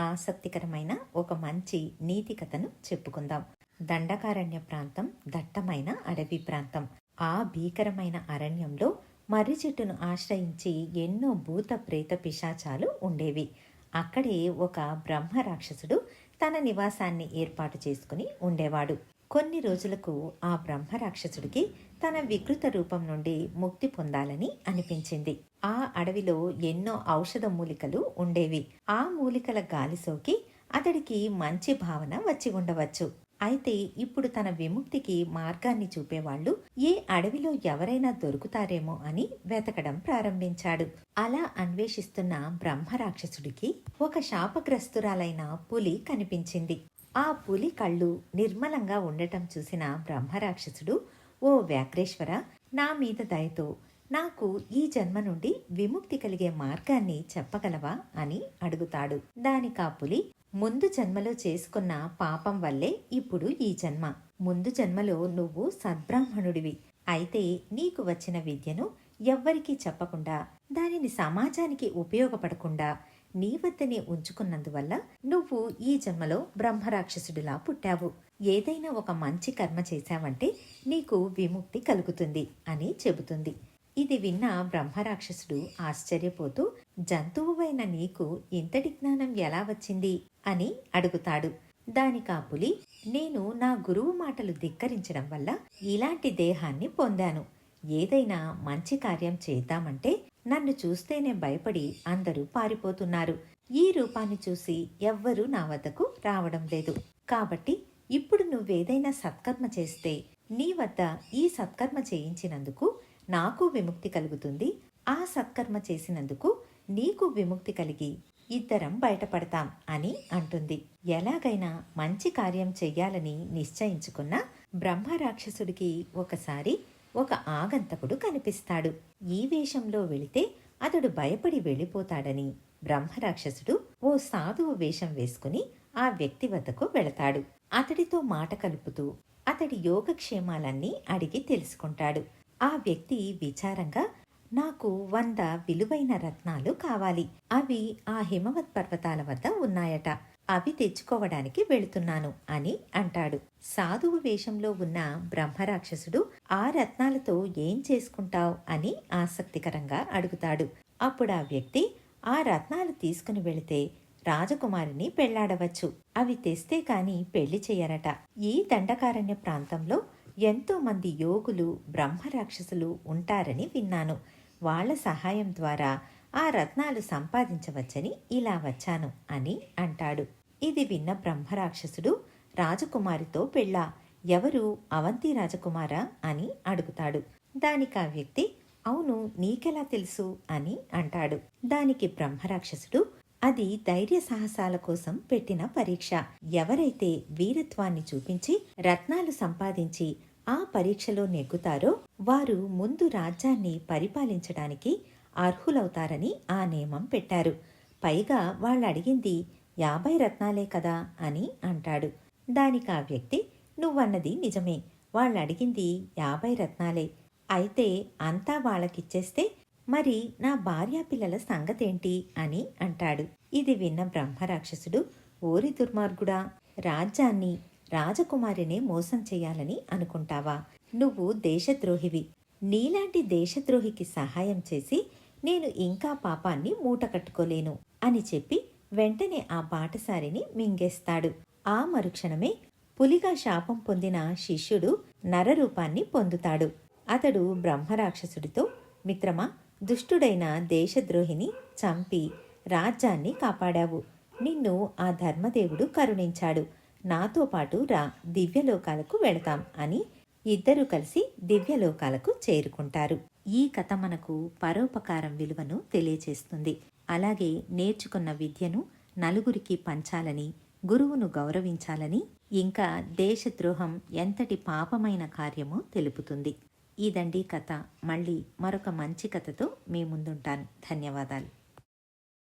ఆసక్తికరమైన ఒక మంచి నీతి కథను చెప్పుకుందాం. దండకారణ్య ప్రాంతం దట్టమైన అడవి ప్రాంతం. ఆ భీకరమైన అరణ్యంలో మర్రి చెట్టును ఆశ్రయించి ఎన్నో భూత ప్రేత పిశాచాలు ఉండేవి. అక్కడే ఒక బ్రహ్మ రాక్షసుడు తన నివాసాన్ని ఏర్పాటు చేసుకుని ఉండేవాడు. కొన్ని రోజులకు ఆ బ్రహ్మరాక్షసుడికి తన వికృత రూపం నుండి ముక్తి పొందాలని అనిపించింది. ఆ అడవిలో ఎన్నో ఔషధ మూలికలు ఉండేవి. ఆ మూలికల గాలి సోకి అతడికి మంచి భావన వచ్చి ఉండవచ్చు. అయితే ఇప్పుడు తన విముక్తికి మార్గాన్ని చూపేవాళ్ళు ఏ అడవిలో ఎవరైనా దొరుకుతారేమో అని వెతకడం ప్రారంభించాడు. అలా అన్వేషిస్తున్న బ్రహ్మరాక్షసుడికి ఒక శాపగ్రస్తురాలైన పులి కనిపించింది. ఆ పులి కళ్ళు నిర్మలంగా ఉండటం చూసిన బ్రహ్మరాక్షసుడు ఓ వ్యాఘ్రేశ్వర నా మీద దయతో నాకు ఈ జన్మ నుండి విముక్తి కలిగే మార్గాన్ని చెప్పగలవా? అని అడుగుతాడు. దానికా పులి ముందు జన్మలో చేసుకున్న పాపం వల్లే ఇప్పుడు ఈ జన్మ. ముందు జన్మలో నువ్వు సద్బ్రాహ్మణుడివి. అయితే నీకు వచ్చిన విద్యను ఎవ్వరికీ చెప్పకుండా దానిని సమాజానికి ఉపయోగపడకుండా నీ వద్దనే ఉంచుకున్నందువల్ల నువ్వు ఈ జన్మలో బ్రహ్మరాక్షసుడిలా పుట్టావు. ఏదైనా ఒక మంచి కర్మ చేశావంటే నీకు విముక్తి కలుగుతుంది అని చెబుతుంది. ఇది విన్న బ్రహ్మరాక్షసుడు ఆశ్చర్యపోతూ జంతువువైన నీకు ఇంతటి జ్ఞానం ఎలా వచ్చింది? అని అడుగుతాడు. దానికా పులి నేను నా గురువు మాటలు ధిక్కరించడం వల్ల ఇలాంటి దేహాన్ని పొందాను. ఏదైనా మంచి కార్యం చేద్దామంటే నన్ను చూస్తేనే భయపడి అందరూ పారిపోతున్నారు. ఈ రూపాన్ని చూసి ఎవ్వరూ నా వద్దకు రావడం లేదు. కాబట్టి ఇప్పుడు నువ్వేదైనా సత్కర్మ చేస్తే నీ వద్ద ఈ సత్కర్మ చేయించినందుకు నాకు విముక్తి కలుగుతుంది. ఆ సత్కర్మ చేసినందుకు నీకు విముక్తి కలిగి ఇద్దరం బయటపడతాం అని అంటుంది. ఎలాగైనా మంచి కార్యం చెయ్యాలని నిశ్చయించుకున్న బ్రహ్మ రాక్షసుడికి ఒకసారి ఒక ఆగంతకుడు కనిపిస్తాడు. ఈ వేషంలో వెళితే అతడు భయపడి వెళ్ళిపోతాడని. బ్రహ్మరాక్షసుడు ఓ సాధువు వేషం వేసుకుని ఆ వ్యక్తి వద్దకు వెళతాడు. అతడితో మాట కలుపుతూ అతడి యోగక్షేమాలన్నీ అడిగి తెలుసుకుంటాడు. ఆ వ్యక్తి విచారంగా నాకు వంద విలువైన రత్నాలు కావాలి. అవి ఆ హిమవత్ పర్వతాల వద్ద ఉన్నాయట. అవి తెచ్చుకోవడానికి వెళుతున్నాను అని అంటాడు. సాధువు వేషంలో ఉన్న బ్రహ్మరాక్షసుడు ఆ రత్నాలతో ఏం చేసుకుంటావ్? అని ఆసక్తికరంగా అడుగుతాడు. అప్పుడు ఆ వ్యక్తి ఆ రత్నాలు తీసుకుని వెళితే రాజకుమారిని పెళ్ళాడవచ్చు. అవి తెస్తే కాని పెళ్ళి చేయరట ఈ దండకారణ్య ప్రాంతంలో ఎంతో మంది యోగులు బ్రహ్మరాక్షసులు ఉంటారని విన్నాను. వాళ్ళ సహాయం ద్వారా ఆ రత్నాలు సంపాదించవచ్చని ఇలా వచ్చాను అని అంటాడు. ఇది విన్న బ్రహ్మరాక్షసుడు రాజకుమారితో పెళ్ళా ఎవరు అవంతి రాజకుమారా అని అడుగుతాడు. దానికి ఆ వ్యక్తి అవును నీకెలా తెలుసు అని అంటాడు. దానికి బ్రహ్మరాక్షసుడు అది ధైర్య సాహసాల కోసం పెట్టిన పరీక్ష. ఎవరైతే వీరత్వాన్ని చూపించి రత్నాలు సంపాదించి ఆ పరీక్షలో నెగ్గుతారో వారు ముందు రాజ్యాన్ని పరిపాలించడానికి అర్హులవుతారని ఆ నియమం పెట్టారు. పైగా వాళ్ళు అడిగింది యాభై రత్నాలే కదా అని అంటాడు. దానికి ఆ వ్యక్తి నువ్వన్నది నిజమే. వాళ్ళు అడిగింది యాభై రత్నాలే. అయితే అంతా వాళ్ళకిచ్చేస్తే మరి నా భార్యా పిల్లల సంగతేంటి? అని అంటాడు. ఇది విన్న బ్రహ్మరాక్షసుడు ఓరి దుర్మార్గుడా రాజ్యాన్ని రాజకుమారినే మోసం చేయాలని అనుకుంటావా? నువ్వు దేశద్రోహివి. నీలాంటి దేశద్రోహికి సహాయం చేసి నేను ఇంకా పాపాన్ని మూట కట్టుకోలేను అని చెప్పి వెంటనే ఆ బాటసారిని మింగేస్తాడు. ఆ మరుక్షణమే పులిగా శాపం పొందిన శిష్యుడు నరరూపాన్ని పొందుతాడు. అతడు బ్రహ్మరాక్షసుడితో మిత్రమా దుష్టుడైన దేశద్రోహిని చంపి రాజ్యాన్ని కాపాడావు. నిన్ను ఆ ధర్మదేవుడు కరుణించాడు. నాతో పాటు రా దివ్యలోకాలకు వెళతాం అని ఇద్దరూ కలిసి దివ్యలోకాలకు చేరుకుంటారు. ఈ కథ మనకు పరోపకారం విలువను తెలియచేస్తుంది. అలాగే నేర్చుకున్న విద్యను నలుగురికి పంచాలని గురువును గౌరవించాలని ఇంకా దేశద్రోహం ఎంతటి పాపమైన కార్యమో తెలుపుతుంది. ఇదండి కథ మళ్ళీ మరొక మంచి కథతో మీ ముందుంటాను. ధన్యవాదాలు.